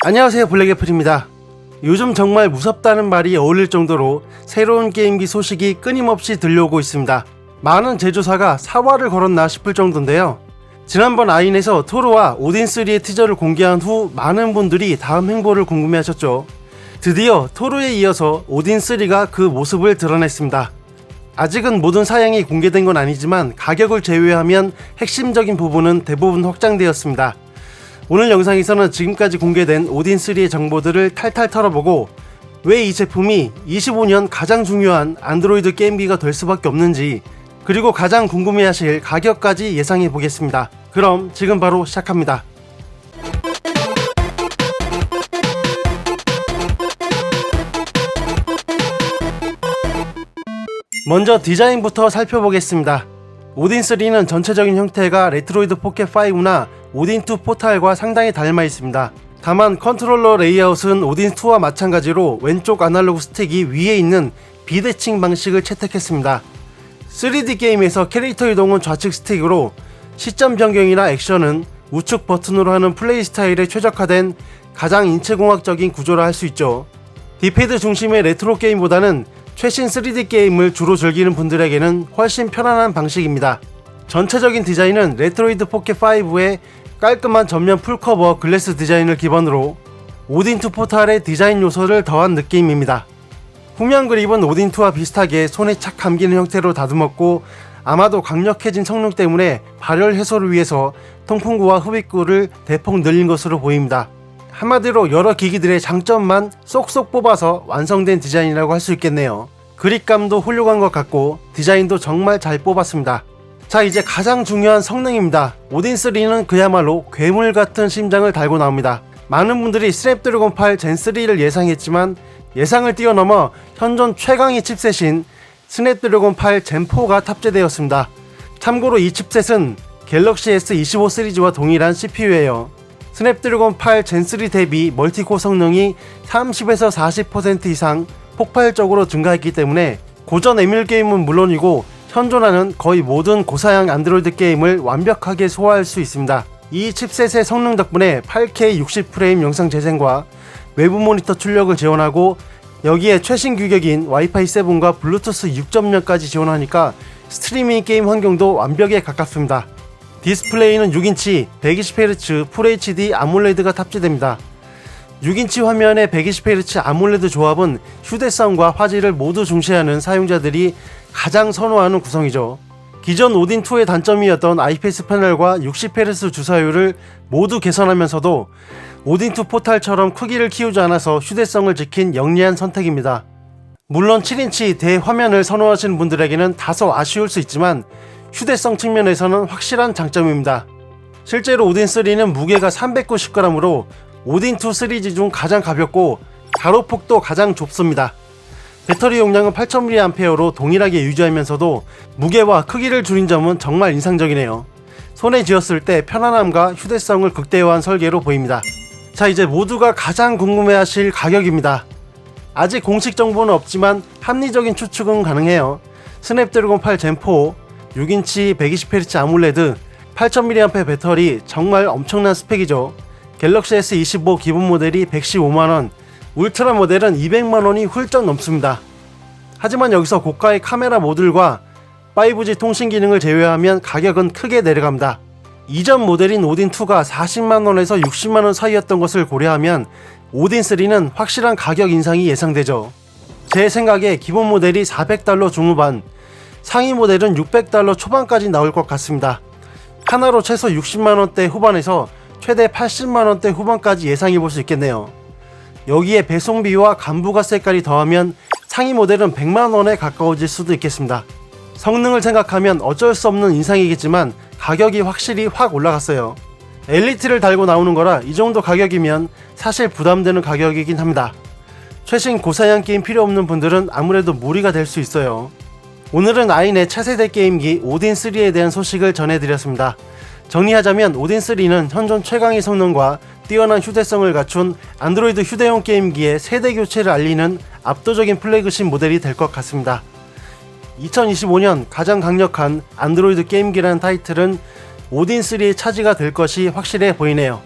안녕하세요 블랙애플입니다. 요즘 정말 무섭다는 말이 어울릴 정도로 새로운 게임기 소식이 끊임없이 들려오고 있습니다. 많은 제조사가 사활을 걸었나 싶을 정도인데요. 지난번 아인에서 토르와 오딘3의 티저를 공개한 후 많은 분들이 다음 행보를 궁금해하셨죠. 드디어 토르에 이어서 오딘3가 그 모습을 드러냈습니다. 아직은 모든 사양이 공개된 건 아니지만 가격을 제외하면 핵심적인 부분은 대부분 확장되었습니다. 오늘 영상에서는 지금까지 공개된 오딘3의 정보들을 탈탈 털어보고 왜 이 제품이 25년 가장 중요한 안드로이드 게임기가 될 수밖에 없는지 그리고 가장 궁금해하실 가격까지 예상해 보겠습니다. 그럼 지금 바로 시작합니다. 먼저 디자인부터 살펴보겠습니다. 오딘3는 전체적인 형태가 레트로이드 포켓5나 오딘2 포탈과 상당히 닮아 있습니다. 다만 컨트롤러 레이아웃은 오딘2와 마찬가지로 왼쪽 아날로그 스틱이 위에 있는 비대칭 방식을 채택했습니다. 3D 게임에서 캐릭터 이동은 좌측 스틱으로 시점 변경이나 액션은 우측 버튼으로 하는 플레이 스타일에 최적화된 가장 인체공학적인 구조라 할 수 있죠. 디패드 중심의 레트로 게임보다는 최신 3D 게임을 주로 즐기는 분들에게는 훨씬 편안한 방식입니다. 전체적인 디자인은 레트로이드 포켓 5의 깔끔한 전면 풀커버 글래스 디자인을 기반으로 오딘2 포탈의 디자인 요소를 더한 느낌입니다. 후면 그립은 오딘2와 비슷하게 손에 착 감기는 형태로 다듬었고 아마도 강력해진 성능 때문에 발열 해소를 위해서 통풍구와 흡입구를 대폭 늘린 것으로 보입니다. 한마디로 여러 기기들의 장점만 쏙쏙 뽑아서 완성된 디자인이라고 할 수 있겠네요. 그립감도 훌륭한 것 같고 디자인도 정말 잘 뽑았습니다. 자 이제 가장 중요한 성능입니다. 오딘3는 그야말로 괴물 같은 심장을 달고 나옵니다. 많은 분들이 스냅드래곤 8 젠3를 예상했지만 예상을 뛰어넘어 현존 최강의 칩셋인 스냅드래곤 8 젠4가 탑재되었습니다. 참고로 이 칩셋은 갤럭시 S25 시리즈와 동일한 CPU예요. 스냅드래곤 8 젠3 대비 멀티코어 성능이 30에서 40% 이상 폭발적으로 증가했기 때문에 고전 에뮬 게임은 물론이고 현존하는 거의 모든 고사양 안드로이드 게임을 완벽하게 소화할 수 있습니다. 이 칩셋의 성능 덕분에 8K 60프레임 영상 재생과 외부 모니터 출력을 지원하고 여기에 최신 규격인 와이파이 7과 블루투스 6.0까지 지원하니까 스트리밍 게임 환경도 완벽에 가깝습니다. 디스플레이는 6인치 120Hz FHD 아몰레드가 탑재됩니다. 6인치 화면에 120Hz 아몰레드 조합은 휴대성과 화질을 모두 중시하는 사용자들이 가장 선호하는 구성이죠. 기존 오딘2의 단점이었던 IPS 패널과 60Hz 주사율을 모두 개선하면서도 오딘2 포탈처럼 크기를 키우지 않아서 휴대성을 지킨 영리한 선택입니다. 물론 7인치 대화면을 선호하시는 분들에게는 다소 아쉬울 수 있지만 휴대성 측면에서는 확실한 장점입니다. 실제로 오딘3는 무게가 390g으로 오딘2 시리즈 중 가장 가볍고 가로폭도 가장 좁습니다. 배터리 용량은 8000mAh로 동일하게 유지하면서도 무게와 크기를 줄인 점은 정말 인상적이네요. 손에 쥐었을 때 편안함과 휴대성을 극대화한 설계로 보입니다. 자 이제 모두가 가장 궁금해하실 가격입니다. 아직 공식 정보는 없지만 합리적인 추측은 가능해요. 스냅드래곤 8 젠4, 6인치 120Hz 아몰레드, 8000mAh 배터리 정말 엄청난 스펙이죠. 갤럭시 S25 기본 모델이 115만원, 울트라 모델은 200만 원이 훌쩍 넘습니다. 하지만 여기서 고가의 카메라 모듈과 5G 통신 기능을 제외하면 가격은 크게 내려갑니다. 이전 모델인 오딘2가 40만원에서 60만원 사이였던 것을 고려하면 오딘3는 확실한 가격 인상이 예상되죠. 제 생각에 기본 모델이 400달러 중후반, 상위 모델은 600달러 초반까지 나올 것 같습니다. 하나로 최소 60만원대 후반에서 최대 80만원대 후반까지 예상해 볼 수 있겠네요. 여기에 배송비와 간부가세까지 더하면 상위 모델은 100만원에 가까워질 수도 있겠습니다. 성능을 생각하면 어쩔 수 없는 인상이겠지만 가격이 확실히 확 올라갔어요. 엘리트를 달고 나오는 거라 이 정도 가격이면 사실 부담되는 가격이긴 합니다. 최신 고사양 게임 필요 없는 분들은 아무래도 무리가 될 수 있어요. 오늘은 아인의 차세대 게임기 오딘3에 대한 소식을 전해드렸습니다. 정리하자면 오딘3는 현존 최강의 성능과 뛰어난 휴대성을 갖춘 안드로이드 휴대용 게임기의 세대 교체를 알리는 압도적인 플래그십 모델이 될 것 같습니다. 2025년 가장 강력한 안드로이드 게임기라는 타이틀은 오딘3의 차지가 될 것이 확실해 보이네요.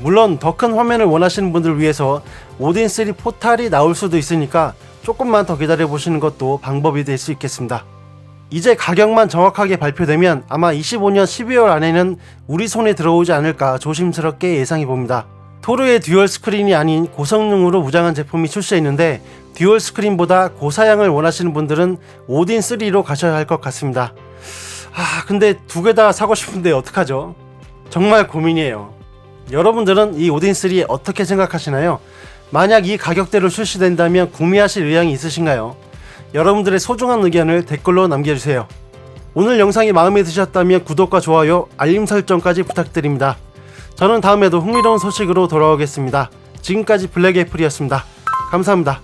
물론 더 큰 화면을 원하시는 분들 위해서 오딘 3 포탈이 나올 수도 있으니까 조금만 더 기다려 보시는 것도 방법이 될 수 있겠습니다. 이제 가격만 정확하게 발표되면 아마 25년 12월 안에는 우리 손에 들어오지 않을까 조심스럽게 예상해 봅니다. 토르의 듀얼 스크린이 아닌 고성능으로 무장한 제품이 출시했는데 듀얼 스크린보다 고사양을 원하시는 분들은 오딘 3로 가셔야 할 것 같습니다. 아 근데 두 개 다 사고 싶은데 어떡하죠? 정말 고민이에요. 여러분들은 이 오딘 3 어떻게 생각하시나요? 만약 이 가격대로 출시된다면 구매하실 의향이 있으신가요? 여러분들의 소중한 의견을 댓글로 남겨주세요. 오늘 영상이 마음에 드셨다면 구독과 좋아요, 알림 설정까지 부탁드립니다. 저는 다음에도 흥미로운 소식으로 돌아오겠습니다. 지금까지 블랙애플이었습니다. 감사합니다.